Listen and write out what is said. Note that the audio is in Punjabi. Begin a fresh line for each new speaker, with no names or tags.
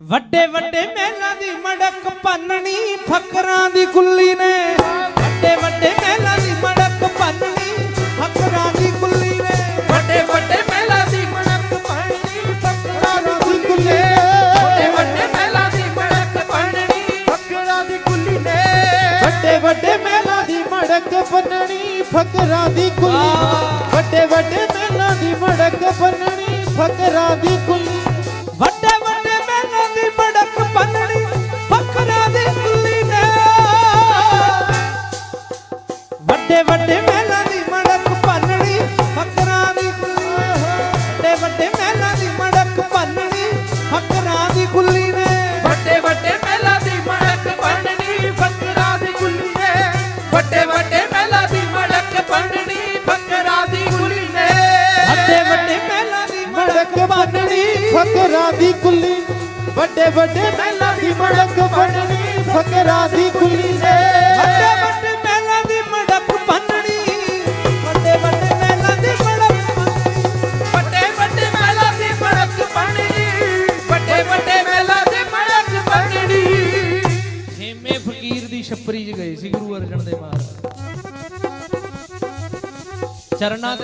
ਵੱਡੇ ਵੱਡੇ ਮਹਿਲਾਂ ਦੀ ਮੜਕ ਭੰਨਣੀ ਫਕਰਾਂ ਦੀ ਕੁੱਲੀ ਨੇ। ਵੱਡੇ ਵੱਡੇ ਮਹਿਲਾਂ ਦੀ ਮੜਕ ਭੰਨਣੀ ਫਕਰਾਂ ਦੀ ਕੁੱਲੀ ਨੇ।
ਵੱਡੇ ਵੱਡੇ ਮਹਿਲਾਂ ਦੀ ਮਣਕ ਪਾਣੀ ਫਕਰਾਂ ਦੀ
ਕੁੱਲੀ
ਵੱਡੇ ਵੱਡੇ ਮਹਿਲਾਂ ਦੀ ਮਣਕ ਪਾਣੀ
ਫਕਰਾਂ ਦੀ ਕੁੱਲੀ ਨੇ।
ਵੱਡੇ ਵੱਡੇ
ਮਹਿਲਾਂ ਦੀ ਮੜਕ ਬੰਨਣੀ ਫਕਰਾਂ ਦੀ ਕੁੱਲੀ। ਵੱਡੇ ਵੱਡੇ ਮਹਿਲਾਂ ਦੀ ਮੜਕ ਬੰਨਣੀ ਫਕਰਾਂ ਦੀ ਕੁੱਲੀ
ਫਕਰਾਂ ਦੀ ਕੁੱਲੀ, ਵੱਡੇ ਵੱਡੇ ਮਹਿਲਾਂ ਦੀ ਮੜਕ
ਬੰਨਣੀ, ਫਕਰਾਂ ਦੀ ਕੁੱਲੀ ਨੇ।
ਵੱਡੇ ਵੱਡੇ ਮਹਿਲਾਂ ਦੀ ਮੜਕ ਭੰਨਣੀ ਵੱਡੇ ਵੱਡੇ ਮਹਿਲਾਂ ਦੀ ਮੜਕ
ਵੱਡੇ ਵੱਡੇ ਮਹਿਲਾਂ ਦੀ ਮਣਕ ਪਾਣੀ ਵੱਡੇ ਵੱਡੇ ਮਹਿਲਾਂ ਦੀ ਮਣਕ ਪਾਣੀ
ਹੇਮੇ ਫਕੀਰ ਦੀ ਛੱਪਰੀ 'ਚ ਗਏ ਸੀ ਗੁਰੂ ਅਰਜਨ ਦੇਵ ਮਹਾਰਾਜ। ਚਰਨਾਂ ਤੇ